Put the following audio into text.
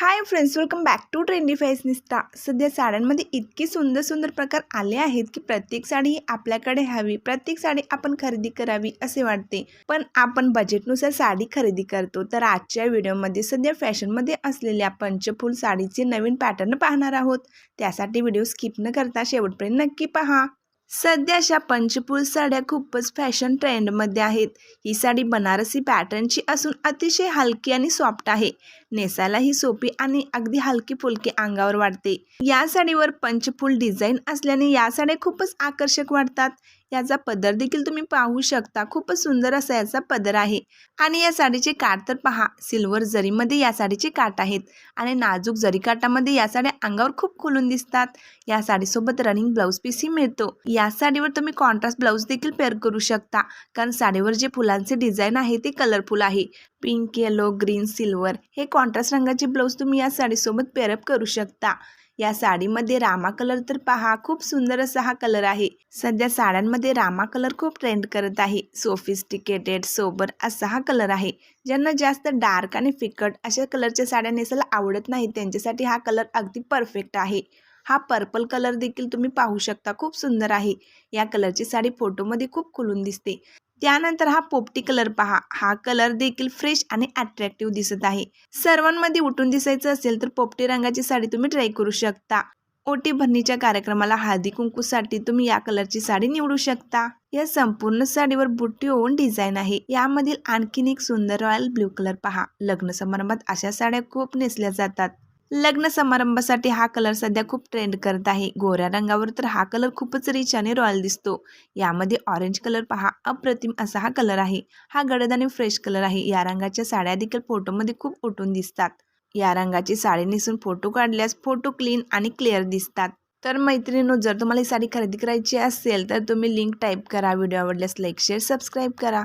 Hi friends welcome back to trendy fashionista सध्या साड्यांमध्ये इतकी सुंदर सुंदर प्रकार आले आहेत की प्रत्येक साडी ही आपल्याकडे हवी प्रत्येक साडी आपण खरेदी करावी असे वाटते. पण आपण बजेटनुसार साडी खरेदी करतो. तर आजच्या व्हिडिओमध्ये सध्या फॅशनमध्ये असलेल्या पंचफूल साडीचे नवीन पॅटर्न पाहणार आहोत. त्यासाठी व्हिडिओ स्किप न करता शेवटपर्यंत नक्की पहा. सध्या अशा पंचफूल साड्या खूपच फॅशन ट्रेंडमध्ये आहेत. ही साडी बनारसी पॅटर्नची असून अतिशय हलकी आणि सॉफ्ट आहे. नेसायला ही सोपी आणि अगदी हलकी फुलकी अंगावर वाटते या साडीवर पंचफूल डिझाईन असल्याने या साड्या खूपच आकर्षक वाटतात. याचा पदर देखील तुम्ही पाहू शकता. खूपच सुंदर असा याचा पदर आहे. आणि या साडीचे काठ तर पहा सिल्वर जरीमध्ये या साडीचे काठ आहेत. आणि नाजूक जरी काठामध्ये या साड्या अंगावर खूप खुलून दिसतात. या साडीसोबत रनिंग ब्लाऊज पीसही मिळतो. या साडीवर तुम्ही कॉन्ट्रास्ट ब्लाऊज देखील पेअर करू शकता. कारण साडीवर जे फुलांचे डिझाईन आहे ते कलरफुल आहे. पिंक येलो ग्रीन सिल्वर हे कॉन्ट्रास्ट रंगाचे ब्लाऊज तुम्ही या साडीसोबत पेअरअप करू शकता. या साडीमध्ये रामा कलर तर पहा खूप सुंदर असा हा कलर आहे. सध्या साड्यांमध्ये रामा कलर खूप ट्रेंड करत आहे. सोफिस्टिकेटेड सोबर असा हा कलर आहे. ज्यांना जास्त डार्क आणि फिकट अशा कलरच्या साड्या नेसायला आवडत नाही त्यांच्यासाठी हा कलर अगदी परफेक्ट आहे. हा पर्पल कलर देखील तुम्ही पाहू शकता. खूप सुंदर आहे. या कलरची साडी फोटोमध्ये खूप खुलून दिसते. त्यानंतर हा पोपटी कलर पहा. हा कलर देखील फ्रेश आणि अट्रॅक्टिव्ह दिसत आहे. सर्वांमध्ये उठून दिसायचं असेल तर पोपटी रंगाची साडी तुम्ही ट्राय करू शकता. ओटी भरणीच्या कार्यक्रमाला हळदी कुंकूसाठी तुम्ही या कलरची साडी निवडू शकता. या संपूर्ण साडीवर बुट्टी होऊन डिझाईन आहे. यामधील आणखीन एक सुंदर रॉयल ब्ल्यू कलर पहा. लग्न समारंभात अशा साड्या खूप नेसल्या जातात. लग्न समारंभासाठी हा कलर सध्या खूप ट्रेंड करत आहे. गोऱ्या रंगावर तर हा कलर खूपच रिच आणि रॉयल दिसतो. यामध्ये ऑरेंज कलर पहा अप्रतिम असा हा कलर आहे. हा गडद आणि फ्रेश कलर आहे. या रंगाच्या साड्या देखील फोटोमध्ये खूप उठून दिसतात. या रंगाची साडी नेसून फोटो काढल्यास फोटो क्लीन आणि क्लिअर दिसतात. तर मैत्रिणींनो जर तुम्हाला ही साडी खरेदी करायची असेल तर तुम्ही लिंक टाईप करा. व्हिडिओ आवडल्यास लाईक शेअर सबस्क्राईब करा.